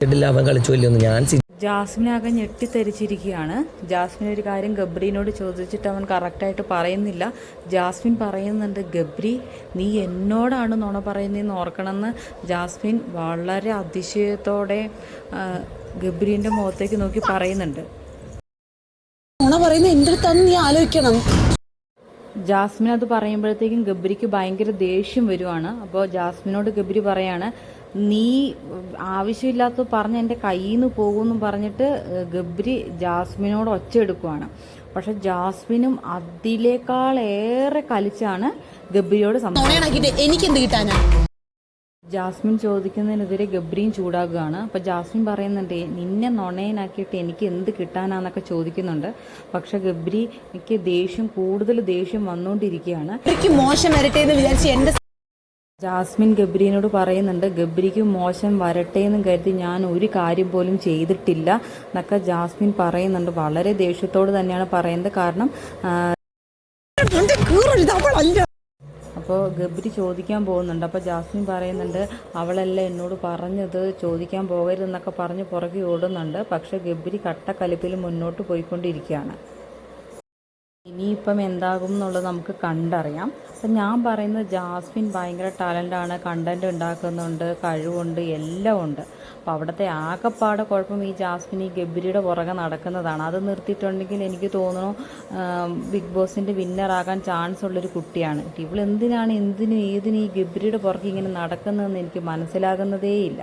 ഇല്ല അവൻ കളിച്ചു ഇല്ലയൊന്നും ഞാൻ സി- ജാസ്മിനാകെ ഞെട്ടിത്തെരിച്ചിരിക്കുകയാണ്. ജാസ്മിൻ ഒരു കാര്യം ഗബ്രീനോട് ചോദിച്ചിട്ട് അവൻ കറക്റ്റായിട്ട് പറയുന്നില്ല. ജാസ്മിൻ പറയുന്നുണ്ട് ഗബ്രി നീ എന്നോടാണ് നുണ പറയുന്നതെന്ന് ഓർക്കണമെന്ന്. ജാസ്മിൻ വളരെ അതിശയത്തോടെ ഗബ്രീന്റെ മുഖത്തേക്ക് നോക്കി പറയുന്നുണ്ട്. നുണ പറയുന്ന എന്റെ അടുത്താണ് നീ ആലോചിക്കണം. ജാസ്മിൻ അത് പറയുമ്പോഴത്തേക്കും ഗബ്രിക്ക് ഭയങ്കര ദേഷ്യം വരുവാണ്. അപ്പോൾ ജാസ്മിനോട് ഗബ്രി പറയാണ് നീ ആവശ്യമില്ലാത്ത പറഞ്ഞ് എന്റെ കയ്യിൽ നിന്ന് പോകുമെന്ന് പറഞ്ഞിട്ട് ഗബ്രി ജാസ്മിനോട് ഒച്ച എടുക്കുവാണ്. പക്ഷെ ജാസ്മിനും അതിലേക്കാളേറെ കലിച്ചാണ് ഗബ്രിയോട് സംസാരിക്കുന്നത്. എനിക്ക് എന്ത് കിട്ടാനാ? ജാസ്മിൻ ചോദിക്കുന്നതിനെതിരെ ഗബ്രിയും ചൂടാകുകയാണ്. അപ്പോൾ ജാസ്മിൻ പറയുന്നുണ്ട് നിന്നെ നൊണയനാക്കിയിട്ട് എനിക്ക് എന്ത് കിട്ടാനാന്നൊക്കെ ചോദിക്കുന്നുണ്ട്. പക്ഷെ ഗബ്രി എനിക്ക് ദേഷ്യം കൂടുതൽ ദേഷ്യം വന്നുകൊണ്ടിരിക്കുകയാണ് മോശം വരട്ടെ എന്ന് വിചാരിച്ച് എന്റെ ജാസ്മിൻ ഗബ്രീനോട് പറയുന്നുണ്ട് ഗബ്രിക്ക് മോശം വരട്ടെ എന്ന് കരുതി ഞാൻ ഒരു കാര്യം പോലും ചെയ്തിട്ടില്ല എന്നൊക്കെ ജാസ്മിൻ പറയുന്നുണ്ട്. വളരെ ദേഷ്യത്തോട് തന്നെയാണ് പറയുന്നത്. കാരണം ആ, എന്റെ കീറരുത് അവളല്ല അപ്പോൾ ഗബ്രി ചോദിക്കാൻ പോകുന്നുണ്ട്. അപ്പോൾ ജാസ്മിൻ പറയുന്നുണ്ട് അവളല്ല എന്നോട് പറഞ്ഞത്? ചോദിക്കാൻ പോകരുതെന്നൊക്കെ പറഞ്ഞ് പുറകെ ഓടുന്നുണ്ട്. പക്ഷേ ഗബ്രി കട്ടക്കലിപ്പിൽ മുന്നോട്ട് പോയിക്കൊണ്ടിരിക്കുകയാണ്. ഇനിയിപ്പം എന്താകും എന്നുള്ളത് നമുക്ക് കണ്ടറിയാം. അപ്പം ഞാൻ പറയുന്നത് ജാസ്മിൻ ഭയങ്കര ടാലന്റാണ്. കണ്ടന്റ് ഉണ്ടാക്കുന്നുണ്ട് കഴിവുണ്ട് എല്ലാം ഉണ്ട്. അപ്പോൾ അവിടുത്തെ ആകപ്പാടെ കുഴപ്പം ഈ ജാസ്മിൻ ഈ ഗബ്രിയുടെ പുറകെ നടക്കുന്നതാണ്. അത് നിർത്തിയിട്ടുണ്ടെങ്കിൽ എനിക്ക് തോന്നുന്നു ബിഗ് ബോസിന്റെ വിന്നറാകാൻ ചാൻസ് ഉള്ളൊരു കുട്ടിയാണ്. ഇവൾ എന്തിനാണ് എന്തിനും ഏതിനും ഈ ഗബ്രിയുടെ പുറകെ ഇങ്ങനെ നടക്കുന്നതെന്ന് എനിക്ക് മനസ്സിലാകുന്നതേയില്ല.